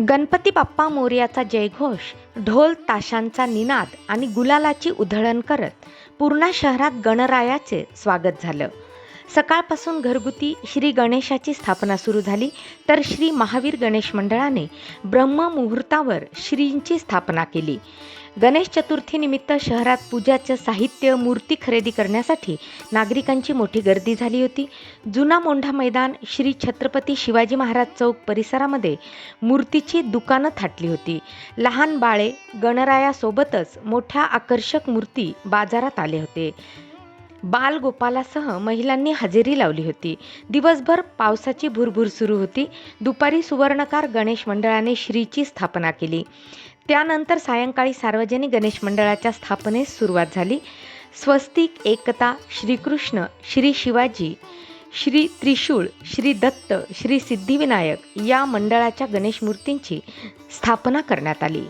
गणपती बाप्पा मोर्याचा जयघोष ढोल ताशांचा निनाद आणि गुलालाची उधळण करत पूर्णा शहरात गणरायाचे स्वागत झालं. सकाळपासून घरगुती श्री गणेशाची स्थापना सुरू झाली तर श्री महावीर गणेश मंडळाने ब्रह्ममुहूर्तावर श्रींची स्थापना केली. गणेश चतुर्थीनिमित्त शहरात पूजाचं साहित्य मूर्ती खरेदी करण्यासाठी नागरिकांची मोठी गर्दी झाली होती. जुना मोंढा मैदान श्री छत्रपती शिवाजी महाराज चौक परिसरामध्ये मूर्तीची दुकानं थाटली होती. लहान बाळे गणरायासोबतच मोठ्या आकर्षक मूर्ती बाजारात आले होते. बालगोपालासह महिलांनी हजेरी लावली होती. दिवसभर पावसाची भुरभुर सुरू होती. दुपारी सुवर्णकार गणेश मंडळाने श्रीची स्थापना केली. त्यानंतर सायंकाळी सार्वजनिक गणेश मंडळाच्या स्थापनेस सुरुवात झाली. स्वस्तिक एकता श्रीकृष्ण श्री शिवाजी श्री त्रिशूळ श्री दत्त श्री सिद्धिविनायक या मंडळाच्या गणेश मूर्तींची स्थापना करण्यात आली.